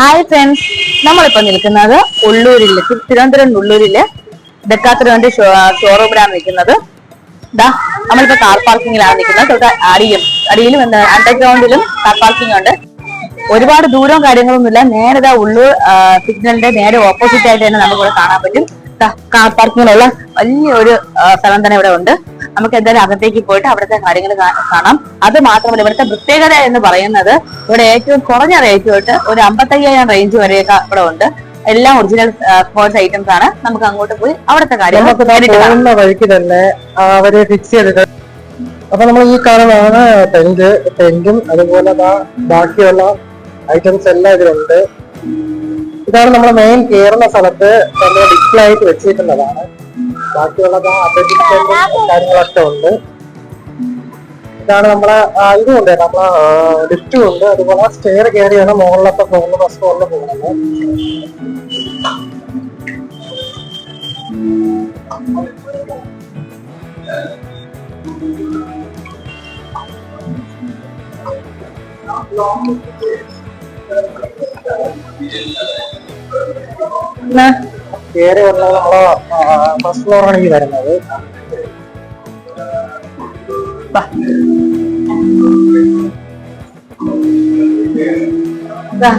Hi friends നമ്മളിപ്പോ നിൽക്കുന്നത് ഉള്ളൂരിൽ തിരുവനന്തപുരം ഉള്ളൂരിൽ. ഡെക്കാത്തറിന്റെ ഷോറൂമിലാണ് നിൽക്കുന്നത്. ദാ നമ്മളിപ്പോ കാർ പാർക്കിങ്ങിലാണ് നിൽക്കുന്നത്. തൊട്ട് അടിയും അടിയിലും എന്താ അണ്ടർഗ്രൗണ്ടിലും കാർ പാർക്കിംഗ് ഉണ്ട്. ഒരുപാട് ദൂരവും കാര്യങ്ങളൊന്നുമില്ല. നേരെ ദാ ഉള്ളൂർ സിഗ്നലിന്റെ നേരെ ഓപ്പോസിറ്റ് ആയിട്ട് തന്നെ നമുക്ക് ഇവിടെ കാണാൻ പറ്റും. കാർ പാർക്കിങ്ങിലുള്ള വലിയൊരു സ്ഥലം തന്നെ ഇവിടെ ഉണ്ട്. നമുക്ക് എന്തായാലും അകത്തേക്ക് പോയിട്ട് അവിടുത്തെ കാര്യങ്ങൾ കാണാം. അത് മാത്രമല്ല ഇവിടുത്തെ പ്രത്യേകത എന്ന് പറയുന്നത് ഇവിടെ ഏറ്റവും കുറഞ്ഞ റേറ്റ് തൊട്ട് ഒരു അമ്പത്തയ്യായിരം റേഞ്ച് വരെയൊക്കെ ഇവിടെ ഉണ്ട്. എല്ലാം ഒറിജിനൽ സ്പോർട്സ് ഐറ്റംസ് ആണ്. നമുക്ക് അങ്ങോട്ട് പോയി അവിടുത്തെ കാര്യങ്ങൾ വഴിക്ക് തന്നെ അവർ ഫിക്സ് ചെയ്തിട്ട് അപ്പൊ നമ്മൾ ഈ കാണുന്നതാണ് ടെന്റ് ടെന്റും അതുപോലെ ബാക്കിയുള്ള ഐറ്റംസ് എല്ലാം ഇതിലുണ്ട്. ഇതാണ് നമ്മൾ മെയിൻ കയറുന്ന സ്ഥലത്ത് നമ്മൾ ഡിസ്പ്ലേ ആയിട്ട് വെച്ചിട്ടുള്ളതാണ് ബാക്കിയുള്ള ദാ athletic ടെന്റും കാര്യങ്ങളൊക്കെ ഉണ്ട്. ഇതാണ് നമ്മളെ ആ, ഉണ്ട് നമ്മളെ ലിഫ്റ്റും ഉണ്ട്. അതുപോലെ സ്റ്റെയർ കയറിയാണ് മുകളിലൊക്കെ പോകുന്നത് ബസ് മുകളിൽ പോകുന്നത്. എന്നാ, കയറി വന്നത് നമ്മളെ ഫസ്റ്റ് ഫ്ലോറാണ് ഈ വരുന്നത്.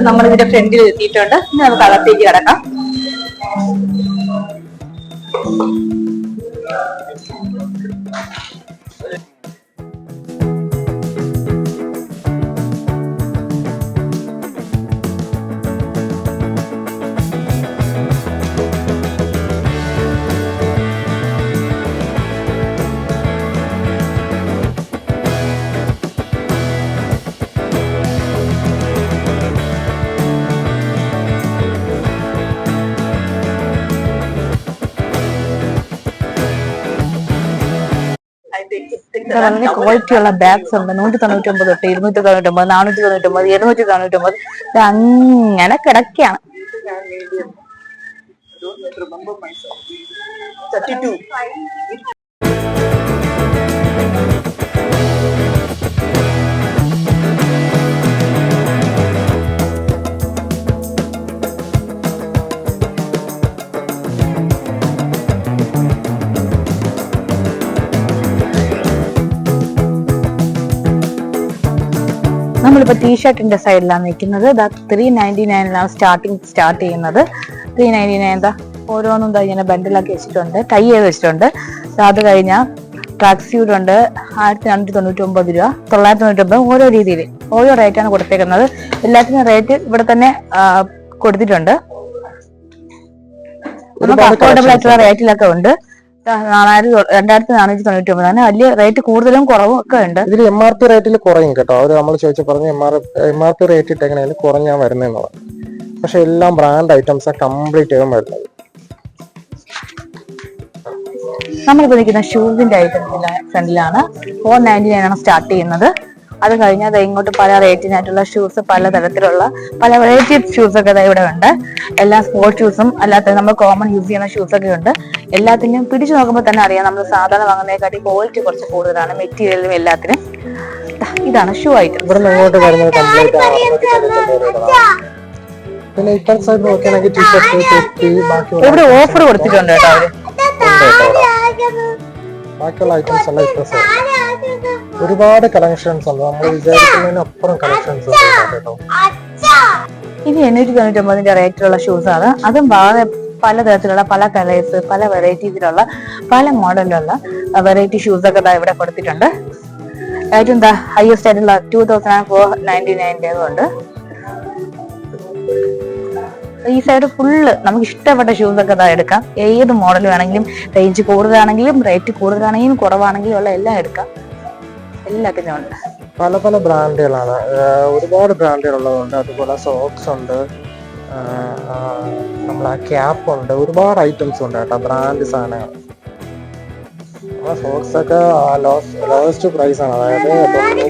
നമ്മൾ ഇതിന്റെ ഫ്രണ്ടിൽ എത്തിയിട്ടുണ്ട്. നമുക്ക് അകത്തേക്ക് കിടക്കാം. വളരെ ക്വാളിറ്റി ഉള്ള ബാഗ്സ് ഉണ്ട് നൂറ്റി തൊണ്ണൂറ്റി ഒമ്പത് തൊട്ട് ഇരുന്നൂറ്റി തൊണ്ണൂറ്റി ഒമ്പത് നാനൂറ്റി തൊണ്ണൂറ്റി ഒമ്പത് ഇരുന്നൂറ്റി തൊണ്ണൂറ്റി ഒമ്പത് ഇത് അങ്ങനെ കിടക്കുകയാണ് നമ്മളിപ്പോ ടീഷർട്ടിന്റെ സൈഡിലാണ് നിൽക്കുന്നത് ത്രീ നയന്റി നയനിലാണ് സ്റ്റാർട്ടിങ് സ്റ്റാർട്ട് ചെയ്യുന്നത്. ത്രീ നയന്റി നയൻ എന്താ ഓരോന്നും ദാ ഇങ്ങനെ ബണ്ടിലാക്കി വെച്ചിട്ടുണ്ട്. ടൈ ചെയ്ത് വെച്ചിട്ടുണ്ട്. അത് കഴിഞ്ഞാൽ ട്രാക്ക് സ്യൂട്ട് ഉണ്ട്. ആയിരത്തി നാനൂറ്റി തൊണ്ണൂറ്റി ഒമ്പത് രൂപ തൊള്ളായിരത്തി തൊണ്ണൂറ്റി ഒമ്പത് ഓരോ രീതിയിൽ ഓരോ റേറ്റാണ് കൊടുത്തേക്കുന്നത്. എല്ലാത്തിനും റേറ്റ് ഇവിടെ തന്നെ കൊടുത്തിട്ടുണ്ട്. നമുക്ക് അഫോർഡബിൾ ആയിട്ടുള്ള റേറ്റിലൊക്കെ ഉണ്ട്. നാലായിരത്തി രണ്ടായിരത്തി നാനൂറ്റി തൊണ്ണൂറ്റി ഒമ്പത് അങ്ങനെ വലിയ റേറ്റ് കൂടുതലും കുറവും ഒക്കെ ഉണ്ട് ഇതിൽ എം ആർ പി റേറ്റിൽ കുറയും കേട്ടോ. അവർ നമ്മൾ ചോദിച്ചു പറഞ്ഞു M R M R P rate ഇട്ടെങ്ങനെയാലും കുറഞ്ഞാ വരുന്നതെന്നുള്ളത് പക്ഷെ എല്ലാം ബ്രാൻഡ് ഐറ്റംസ് കംപ്ലീറ്റ് ആകും വരുന്നത്. നമ്മളിപ്പോ നിൽക്കുന്ന ഷൂസിന്റെ ഐറ്റംസ് ഫ്രണ്ടിലാണ് ഫോർ നയന്റി നയൻ ആണ് സ്റ്റാർട്ട് ചെയ്യുന്നത്. അത് കഴിഞ്ഞാൽ ദേ ഇങ്ങോട്ട് പല റേറ്റിനായിട്ടുള്ള ഷൂസ് പല തരത്തിലുള്ള പല വെറൈറ്റി ഷൂസ് ഒക്കെ ദേ ഇവിടെ ഉണ്ട്. എല്ലാ സ്പോർട്സ് ഷൂസും അല്ലാത്ത നമ്മൾ കോമൺ യൂസ് ചെയ്യുന്ന ഷൂസ് ഒക്കെ ഉണ്ട്. എല്ലാത്തിനും പിടിച്ചു നോക്കുമ്പോൾ തന്നെ അറിയാം നമ്മൾ സാധാരണ വാങ്ങുന്നതിനെക്കാട്ടി ക്വാളിറ്റി കുറച്ച് കൂടുതലാണ് മെറ്റീരിയലും എല്ലാത്തിനും. ഇതാണ് ഷൂ ഐറ്റം പിന്നെ ഇപ്പം സൈഡ് നോക്കുകയാണെങ്കിൽ ടീഷർട്ട് തൊപ്പി ബാക്കിയുള്ള ഇവിടെ ഓഫർ കൊടുത്തിട്ടുണ്ട് കേട്ടോ. ബാക്കിയുള്ള ഐറ്റംസ് എല്ലാം ഇപ്പം സൈഡ് ഒരുപാട് കളക്ഷൻസ് ഉണ്ട്. നമ്മൾ വിചാരിക്കുന്നതിനപ്പുറം കളക്ഷൻസ് ഉണ്ട് കേട്ടോ. ഇത് എണ്ണൂറ്റി തൊണ്ണൂറ്റി ഒമ്പതിന്റെ റേറ്റിലുള്ള ഷൂസ് ആണ്. അതും വളരെ പലതരത്തിലുള്ള പല കളേഴ്സ് പല വെറൈറ്റീസിലുള്ള പല മോഡലിലുള്ള വെറൈറ്റി ഷൂസ് ഒക്കെ ഇവിടെ കൊടുത്തിട്ടുണ്ട്. ഏറ്റവും എന്താ ഹയസ്റ്റ് ആയിട്ടുള്ള ടൂ തൗസൻഡ് ഫോർ നയന്റി നയന്റെ ഉണ്ട്. ഈ സൈഡ് ഫുള്ള് നമുക്ക് ഇഷ്ടപ്പെട്ട ഷൂസ് ഒക്കെ ഇതാ എടുക്കാം. ഏത് മോഡൽ വേണമെങ്കിലും റേഞ്ച് കൂടുതലാണെങ്കിലും റേറ്റ് കൂടുതലാണെങ്കിലും കുറവാണെങ്കിലും ഉള്ള എല്ലാം എടുക്കാം. എല്ലാത്തിനും ഉണ്ട് പല പല ബ്രാൻഡുകളാണ്. ഒരുപാട് ബ്രാൻഡുകൾ ഉള്ളതുണ്ട് അതുപോലെ സോക്സ് ഉണ്ട്. നമ്മളെ ക്യാപ്പ് ഉണ്ട്. ഒരുപാട് ഐറ്റംസ് ഉണ്ട് കേട്ടോ ബ്രാൻഡ് സാധനങ്ങൾ. ആ സോക്സ് ഒക്കെ ലോവസ്റ്റ് പ്രൈസ് ആണ്. അതായത് തൊണ്ണൂറ്റി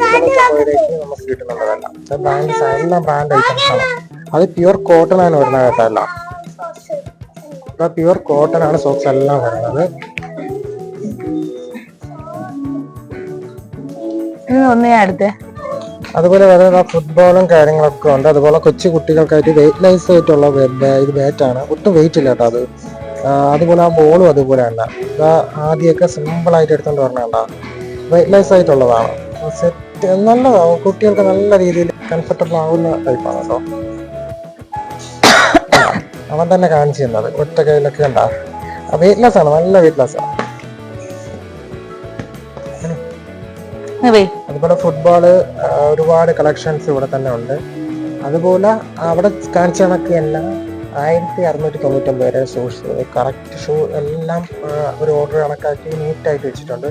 നമുക്ക് കിട്ടുന്നുള്ളതല്ല ബ്രാൻഡ് എല്ലാം ബ്രാൻഡ് ഐറ്റംസ് ആണ്. അത് പ്യുവർ കോട്ടൺ ആണ് വരുന്നത് കേട്ടോ എല്ലാം. പ്യുവർ കോട്ടൺ ആണ് സോക്സ് എല്ലാം വരുന്നത്. അതുപോലെ വേറെ ഫുട്ബോളും കാര്യങ്ങളൊക്കെ ഉണ്ട്. അതുപോലെ കൊച്ചു കുട്ടികൾക്കായിട്ട് വെയിറ്റ് ലൈസ് ആയിട്ടുള്ള ഇത് ബാറ്റ് ആണ്. ഒട്ടും വെയിറ്റ് ഇല്ല അത്. അതുപോലെ ആ ബോളും അതുപോലെ ഇതാ ആദ്യമൊക്കെ സിമ്പിൾ ആയിട്ട് എടുത്തോണ്ട് പറഞ്ഞാ വെയിറ്റ് ലൈസ് ആയിട്ടുള്ളതാണ്. സെറ്റ് നല്ലതാണ്. കുട്ടികൾക്ക് നല്ല രീതിയിൽ കംഫർട്ടബിൾ ആവുന്ന ടൈപ്പാണ് കേട്ടോ. അവൻ തന്നെ കാണിച്ചു തന്നത്. ഒറ്റ കയ്യിലൊക്കെ ഉണ്ടാ വെയിറ്റ് ലെസ് ആണ്. നല്ല വെയിറ്റ് ലെസ് ആണ്. അതുപോലെ ഫുട്ബോൾ ഒരുപാട് കളക്ഷൻസ് ഇവിടെ തന്നെ ഉണ്ട്. അതുപോലെ അവിടെ കാണിച്ച കണക്ക് എല്ലാം ആയിരത്തി അറുന്നൂറ്റി തൊണ്ണൂറ്റൊമ്പത് വരെ ഷൂസ് കറക്റ്റ് ഷൂ എല്ലാം ഒരു ഓർഡർ കണക്കാക്കി നീറ്റായിട്ട് വെച്ചിട്ടുണ്ട്.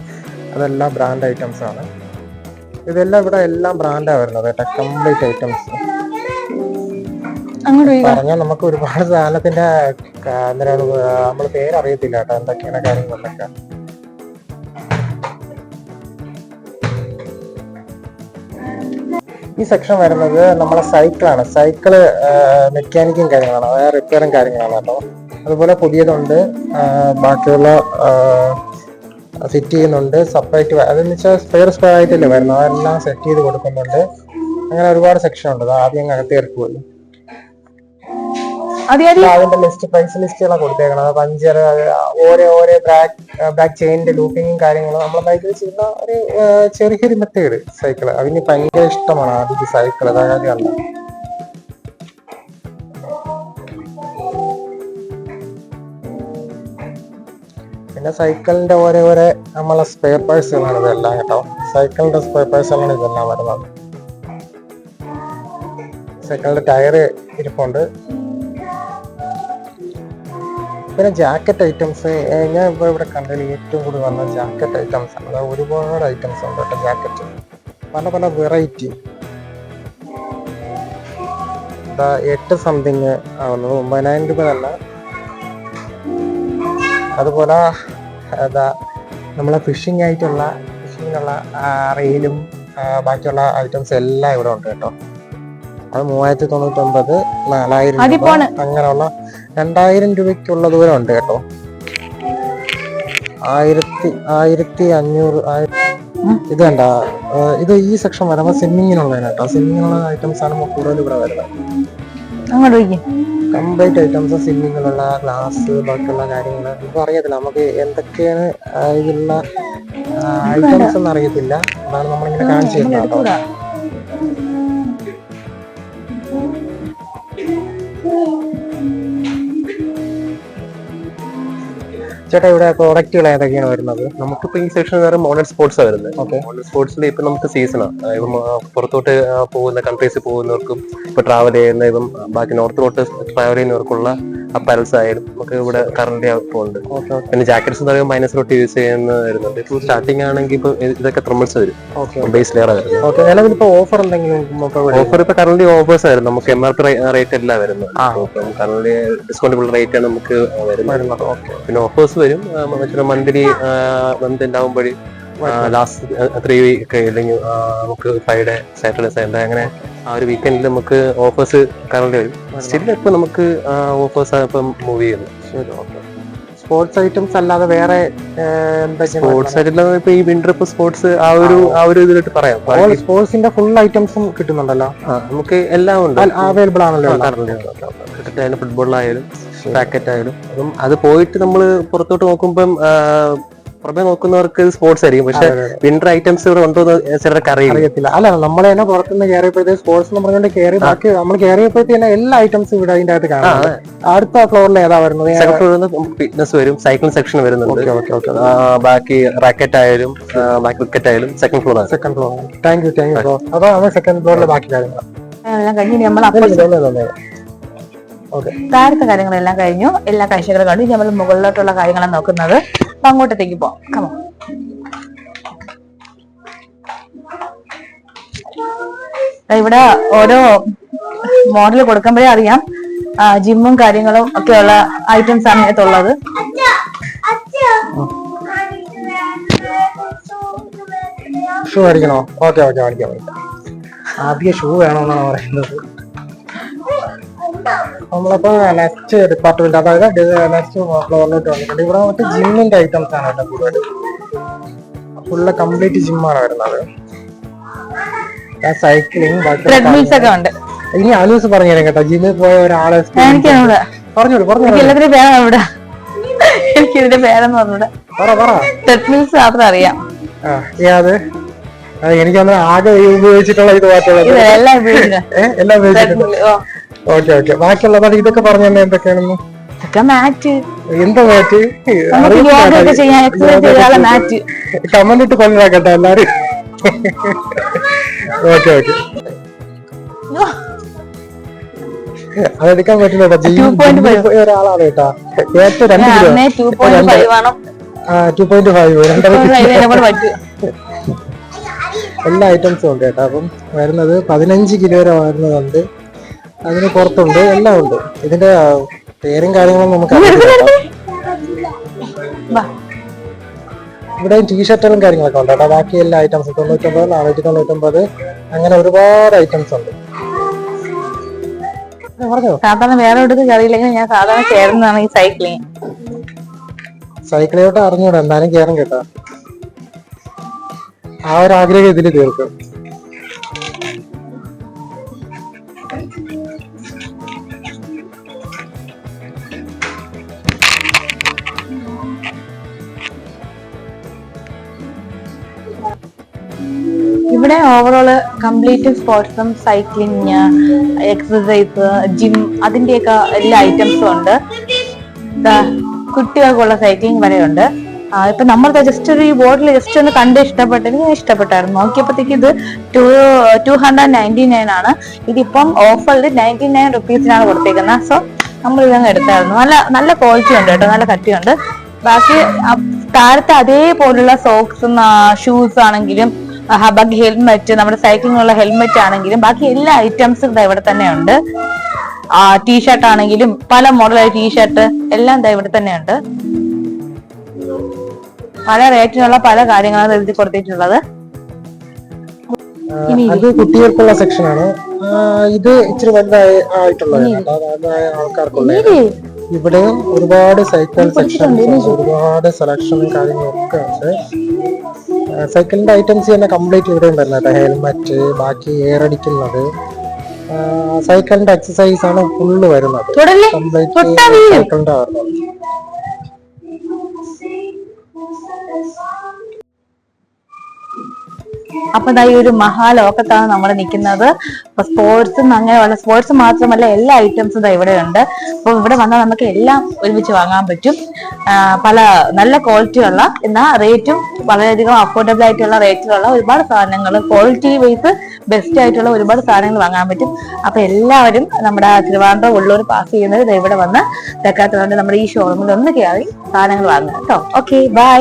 അതെല്ലാം ബ്രാൻഡ് ഐറ്റംസ് ആണ്. ഇതെല്ലാം ഇവിടെ എല്ലാം ബ്രാൻഡാണ് വരുന്നത് കേട്ടോ കംപ്ലീറ്റ് ഐറ്റംസ് പറഞ്ഞാൽ നമുക്ക് ഒരുപാട് സാധനത്തിന്റെ എന്താണ് നമ്മൾ പേരറിയത്തില്ല കേട്ടോ എന്തൊക്കെയാണ് കാര്യങ്ങളൊക്കെ. ഈ സെക്ഷൻ വരുന്നത് നമ്മളെ സൈക്കിളാണ് സൈക്കിൾ മെക്കാനിക്കും കാര്യങ്ങളാണ്. അതായത് റിപ്പയറും കാര്യങ്ങളാണ് കേട്ടോ. അതുപോലെ പുതിയതുണ്ട്. ബാക്കിയുള്ള സെറ്റ് ചെയ്യുന്നുണ്ട്. സെപ്പറേറ്റ് അതെന്ന് വെച്ചാൽ സ്പെയർ സ്പെയർ ആയിട്ടല്ലേ വരുന്നത്. അതെല്ലാം സെറ്റ് ചെയ്ത് കൊടുക്കുന്നുണ്ട്. അങ്ങനെ ഒരുപാട് സെക്ഷൻ ഉണ്ട്. ആദ്യം അകത്ത് കയറി അതിന്റെ ലിസ്റ്റ് പ്രൈസ് ലിസ്റ്റുകളാണ് കൊടുത്തേക്കണം അത് പഞ്ചർ ഓരോ ഓരോ ബ്രാക്ക് ബാക്ക് ചെയിനിന്റെ ലൂപ്പിങ്ങും കാര്യങ്ങളും നമ്മളെ ബൈക്കിൽ ചെയ്യുന്ന ഒരു ചെറിയൊരു മെത്തേഡ് സൈക്കിൾ അതിന് ഭയങ്കര ഇഷ്ടമാണ് ആദ്യത്തെ സൈക്കിൾ അതായത് കണ്ട പിന്നെ സൈക്കിളിന്റെ ഓരോ ഓരോ നമ്മളെ സ്പെയർ പേഴ്സുകളാണ് ഇതെല്ലാം കേട്ടോ. സൈക്കിളിന്റെ സ്പെയർ പേഴ്സുകളാണ് ഇതെല്ലാം വരുന്നത്. സൈക്കിളിന്റെ ടയർ ഇരിപ്പുണ്ട്. പിന്നെ ജാക്കറ്റ് ഐറ്റംസ് ഞാൻ ഇപ്പോൾ ഇവിടെ കണ്ടതിൽ ഏറ്റവും കൂടുതൽ വന്ന ജാക്കറ്റ് ഐറ്റംസ് ആണ്. അതായത് ഒരുപാട് ഐറ്റംസ് ഉണ്ട് കേട്ടോ ജാക്കറ്റ് പല പല വെറൈറ്റി എട്ട് സംതിങ് ആവുന്നത്. ഒമ്പതിനായിരം രൂപ തന്നെ അതുപോലെ എന്താ നമ്മളെ ഫിഷിംഗ് ആയിട്ടുള്ള ഫിഷിങ്ങിനുള്ള റെയിലും ബാക്കിയുള്ള ഐറ്റംസ് എല്ലാം ഇവിടെ ഉണ്ട് കേട്ടോ. അത് മൂവായിരത്തി തൊണ്ണൂറ്റി ഒമ്പത് നാലായിരം. അങ്ങനെയുള്ള രണ്ടായിരം രൂപയ്ക്കുള്ള ദൂരം ഉണ്ട് കേട്ടോ. ആയിരത്തി ആയിരത്തി അഞ്ഞൂറ് ഇത് വേണ്ട ഇത് ഈ സെക്ഷൻ വരുമ്പോൾ സ്വിമ്മിങ്ങിനുള്ളതാണ് കേട്ടോ. സ്വിമ്മിങ്ങിനുള്ള ഐറ്റംസ് ആണ് കൂടുതൽ ഇവിടെ വരുന്നത്. കംപ്ലീറ്റ് ഐറ്റംസ് സ്വിമ്മിങ്ങിലുള്ള ഗ്ലാസ് ബാക്കിയുള്ള കാര്യങ്ങൾ ഇപ്പൊ അറിയത്തില്ല നമുക്ക് എന്തൊക്കെയാണ് ഇതിലുള്ള ഐറ്റംസ് ഒന്നും അറിയത്തില്ല അതാണ് നമ്മളിങ്ങനെ കാണിച്ചു തരുന്നത് കേട്ടോ. ചേട്ടാ ഇവിടെ പ്രോഡക്റ്റുകൾ ഏതൊക്കെയാണ് വരുന്നത്? നമുക്കിപ്പോ ഈ സെക്ഷൻ വേറെ മോഡൽ സ്പോർട്സ് വരുന്നത്. ഓക്കെ. മോഡൽ സ്പോർട്സിൽ ഇപ്പൊ നമുക്ക് സീസണാണ് ഇപ്പം പുറത്തോട്ട് പോകുന്ന കൺട്രീസിൽ പോകുന്നവർക്കും ഇപ്പൊ ട്രാവൽ ചെയ്യുന്ന ഇപ്പം ബാക്കി നോർത്തിലോട്ട് ട്രാവൽ ചെയ്യുന്നവർക്കുള്ള അപ്പാരൽസ് ആയാലും നമുക്ക് ഇവിടെ കറന്റ് ഓക്കെ ഓക്കെ. പിന്നെ ജാക്കറ്റ്സ് എന്ന് പറയുമ്പോൾ മൈനസിലോട്ട് യൂസ് ചെയ്യുന്ന വരുന്നുണ്ട്. ഇപ്പൊ സ്റ്റാർട്ടിംഗ് ആണെങ്കിൽ ഇപ്പൊ ഇതൊക്കെ ത്രമൽസ് വരും. ബേസ് ലെയർ വരുന്നത്. ഇപ്പൊ ഓഫർ എന്തെങ്കിലും ഓഫർ ഇപ്പൊ കറന്റ് ഓഫേഴ്സ് ആയിരുന്നു നമുക്ക് എം ആർ പി റേറ്റ് അല്ല വരുന്നത്. കറണ്ട് കറന്റ് ഡിസ്കൗണ്ടബിൾ റേറ്റ് ആണ് നമുക്ക് വരുന്നത്. പിന്നെ ഓഫേഴ്സ് വരും. മന്ത്ലി മന്ത് ഉണ്ടാവുമ്പോഴേ ലാസ്റ്റ് ത്രീ വീക്ക് അല്ലെങ്കിൽ നമുക്ക് നമുക്ക് ഫ്രൈഡേ സാറ്റർഡേ സൺഡേ അങ്ങനെ ആ ഒരു വീക്കെൻഡിൽ നമുക്ക് ഓഫേഴ്സ് കറണ്ട് വരും. സ്റ്റിൽ ഇപ്പം നമുക്ക് ഓഫേഴ്സ് ഇപ്പം മൂവ് ചെയ്യുന്നു ശരി ഓക്കെ സ്പോർട്സ് ഐറ്റംസ് അല്ലാതെ വേറെ സ്പോർട്സ് ആയിട്ടുള്ള ഇപ്പൊ ഈ വിന്റർ ഇപ്പൊ സ്പോർട്സ് ആ ഒരു ആ ഒരു ഇതിലിട്ട് പറയാം. സ്പോർട്സിന്റെ ഫുൾ ഐറ്റംസും കിട്ടുന്നുണ്ടല്ലോ? നമുക്ക് എല്ലാം ഉണ്ട്. അവൈലബിൾ ആണല്ലോ ഫുട്ബോളിലായാലും റാക്കറ്റ് ആയാലും അപ്പം അത് പോയിട്ട് നമ്മൾ പുറത്തോട്ട് നോക്കുമ്പം പുറമെ നോക്കുന്നവർക്ക് സ്പോർട്സ് ആയിരിക്കും. പക്ഷെ. വിന്റർ ഐറ്റംസ് ഇവിടെ ഉണ്ടോ എന്ന് ചിലർക്ക് അറിയില്ല അറിയത്തില്ല. അല്ല നമ്മൾ തന്നെ പുറത്തുനിന്ന് കയറിയപ്പോഴത്തേക്ക് സ്പോർട്സ് എന്ന് പറഞ്ഞുകൊണ്ട് കയറി ബാക്കി നമ്മൾ കയറിയപ്പോഴത്തേക്ക് എല്ലാ ഐറ്റംസും ഇവിടെ അതിന്റെ അകത്ത് ആ കാണാം അടുത്ത ഫ്ലോറിൽ ഏതാ വരുന്നത്? സെക്കൻഡ് ഫ്ലോറിൽ ഫിറ്റ്നസ് വരും സൈക്കിൾ സെക്ഷൻ വരുന്നുണ്ട്. Okay okay okay. ബാക്കി റാക്കറ്റ് ആയാലും ബാക്കി ക്രിക്കറ്റ് ആയാലും സെക്കൻഡ് ഫ്ലോർ ആണ്. Second floor thank you thank you അതാണ് സെക്കൻഡ് ഫ്ലോറിലെ ബാക്കി കാര്യങ്ങൾ കഴിഞ്ഞ് നമ്മൾ ഓക്കെ. താഴത്തെ കാര്യങ്ങളെല്ലാം കഴിഞ്ഞു. എല്ലാ കാഴ്ചകളും കണ്ടു. നമ്മൾ മുകളിലോട്ടുള്ള കാര്യങ്ങളാണ് നോക്കുന്നത്. അപ്പൊ അങ്ങോട്ടത്തേക്ക് പോവാം. കമോ ഇവിടെ ഓരോ മോഡൽ കൊടുക്കുമ്പോഴേ അറിയാം. ജിമ്മും കാര്യങ്ങളും ഒക്കെ ഉള്ള ഐറ്റംസ് ആണ് ഇതിനകത്തുള്ളത് ഷൂ മേടിക്കണോ? ഓക്കെ ഓക്കെ മേടിക്കാം ആദ്യം ഷൂ വേണമെന്നാണ് പറയുന്നത്. നമ്മളിപ്പോ നെക്സ്റ്റ് ഡിപ്പാർട്ട്മെന്റ് അതായത് നെക്സ്റ്റ് ഫ്ലോറിലോട്ട് വന്നിട്ടുണ്ട്. ഇവിടെ വന്നിട്ട് ജിമ്മിന്റെ ഐറ്റംസ് ആണ് കേട്ടോ കൂടുതൽ ഫുള്ള് കംപ്ലീറ്റ് ജിമ്മാണ് വരുന്നത്. സൈക്ലിംഗ് ട്രെഡ്മിൽസ് ഒക്കെ ഉണ്ട്. ഇനി ആലൂസ് പറഞ്ഞു തരാം കേട്ടോ. ജിമ്മിൽ പോയ ഒരാളെ പറഞ്ഞോളൂ പറഞ്ഞോളൂ എല്ലാത്തിനും പേരാണ് ഇവിടെ എനിക്ക് ഇതിന്റെ പേരെന്ന് പറഞ്ഞൂടെ പറ പറ. ട്രെഡ്മിൽസ് മാത്രം അറിയാം. ഏത് എനിക്ക് ആകെ ഉപയോഗിച്ചിട്ടുള്ള ഇത് മാറ്റുള്ളത് എല്ലാം ഉപയോഗിച്ചിട്ടുണ്ട്. ട്രെഡ്മിൽ ഓ ഓക്കെ ബാക്കിയുള്ള പറ ഇതൊക്കെ പറഞ്ഞു തന്നെ എന്തൊക്കെയാണെന്ന്? ഇതൊക്കെ മാറ്റ് എന്താ മാറ്റ് മാറ്റ് കമന്റ് ഇട്ട് എല്ലാരും. ഓക്കെ ഓക്കെ അതെടുക്കാൻ പറ്റില്ല 2.5. ജിമ്മിൽ പോയ ഒരാളാണ് കേട്ടാ. ഏറ്റവും രണ്ട് കിലോ. ടു പോയിന്റ് ഫൈവ് രണ്ടര എല്ലാ ഐറ്റംസും ഉണ്ട് കേട്ടോ. അപ്പം വരുന്നത് പതിനഞ്ച് കിലോ വരെ വരുന്നതുണ്ട്. അതിന് പുറത്തുണ്ട് എല്ലാം ഉണ്ട്. ഇതിന്റെ പേരും കാര്യങ്ങളും നമുക്ക്. ഇവിടെ ടീഷർട്ടുകളും കാര്യങ്ങളൊക്കെ ഉണ്ട് കേട്ടോ. ബാക്കി എല്ലാ ഐറ്റംസും തൊണ്ണൂറ്റൊമ്പത് നാനൂറ്റി തൊണ്ണൂറ്റൊമ്പത് അങ്ങനെ ഒരുപാട് ഐറ്റംസ് ഉണ്ട്. സാധാരണ വേറെ ഞാൻ സാധാരണ ചേരുന്നതാണ് ഈ സൈക്കിളിലോട്ട് അറിഞ്ഞൂടാ എന്തായാലും കയറും കേട്ടോ. ആ ഒരു ആഗ്രഹം ഇതിൽ തീർക്കും. ഓവറോൾ കംപ്ലീറ്റ് സ്പോർട്സും സൈക്ലിങ് എക്സസൈസ് ജിം അതിന്റെയൊക്കെ എല്ലാ ഐറ്റംസും ഉണ്ട്. കുട്ടികൾക്കുള്ള സൈക്ലിംഗ് വരെ ഉണ്ട്. ആ, ഇപ്പൊ നമ്മൾ ജസ്റ്റ് ഒരു ഈ ബോർഡിൽ ജസ്റ്റ് ഒന്ന് കണ്ട് ഇഷ്ടപ്പെട്ടെങ്കിൽ ഇഷ്ടപ്പെട്ടായിരുന്നു. നോക്കിയപ്പോഴത്തേക്ക് ഇത് two two hundred ninety nine ആണ്. ഇതിപ്പം ഓഫറിൽ നയന്റി നയൻ റുപ്പീസിനാണ് കൊടുത്തേക്കുന്നത്. സോ നമ്മൾ ഇതങ്ങ് എടുത്തായിരുന്നു. നല്ല നല്ല ക്വാളിറ്റി ഉണ്ട് കേട്ടോ നല്ല കട്ടിയുണ്ട്. ബാക്കി താഴത്തെ അതേപോലുള്ള സോക്സും ഷൂസ് ആണെങ്കിലും ഹബഗ് ഹെൽമെറ്റ് നമ്മുടെ സൈക്ലിങ്ങിനുള്ള ഹെൽമെറ്റ് ആണെങ്കിലും ബാക്കി എല്ലാ ഐറ്റംസും ഇതാ ഇവിടെ തന്നെയുണ്ട്. ആ ടീഷർട്ട് ആണെങ്കിലും പല മോഡലായ ടീഷർട്ട് എല്ലാം ഇതാ ഇവിടെ തന്നെയുണ്ട്. പല റേറ്റിനുള്ള പല കാര്യങ്ങളാണ് എഴുതി കൊടുത്തിട്ടുള്ളത്. അത് കുട്ടികൾക്കുള്ള സെക്ഷനാണ് ഇത് ഇച്ചിരി വലുതായ. ആൾക്കാർക്കുള്ള ഇവിടെയും ഒരുപാട് സൈക്കിൾ സെക്ഷൻസ് ഒരുപാട് സെലക്ഷനും കാര്യങ്ങളും ഒക്കെ ഉണ്ട്. സൈക്കിളിന്റെ ഐറ്റംസ് തന്നെ കംപ്ലീറ്റ് ഇവിടെ ഉണ്ടായിരുന്നു കേട്ടോ. ഹെൽമെറ്റ് ബാക്കി എയർ അടിക്കുന്നത്. സൈക്കിളിന്റെ എക്സസൈസ് ആണ് ഫുള്ള് വരുന്നത്. കംപ്ലീറ്റ് സൈക്കിളിന്റെ വരുന്നത് അപ്പൊ ഈ ഒരു മഹാലോകത്താണ് നമ്മൾ നിൽക്കുന്നത് അപ്പൊ സ്പോർട്സും അങ്ങനെയുള്ള സ്പോർട്സ് മാത്രമല്ല എല്ലാ ഐറ്റംസും ദാ ഇവിടെ ഉണ്ട്. അപ്പൊ ഇവിടെ വന്നാൽ നമുക്ക് എല്ലാം ഒരുമിച്ച് വാങ്ങാൻ പറ്റും. പല നല്ല ക്വാളിറ്റി ഉള്ള എന്നാൽ റേറ്റും വളരെയധികം അഫോർഡബിൾ ആയിട്ടുള്ള റേറ്റിലുള്ള ഒരുപാട് സാധനങ്ങൾ ക്വാളിറ്റി വൈസ് ബെസ്റ്റ് ആയിട്ടുള്ള ഒരുപാട് സാധനങ്ങൾ വാങ്ങാൻ പറ്റും. അപ്പൊ എല്ലാവരും നമ്മുടെ തിരുവനന്തപുരം ഉള്ളൂർ പാസ് ചെയ്യുന്നത് ഇവിടെ വന്ന് തെക്കാത്തതുകൊണ്ട് നമ്മുടെ ഈ ഷോറൂമിൽ ഒന്ന് കയറി സാധനങ്ങൾ വാങ്ങുക. കേട്ടോ? Okay bye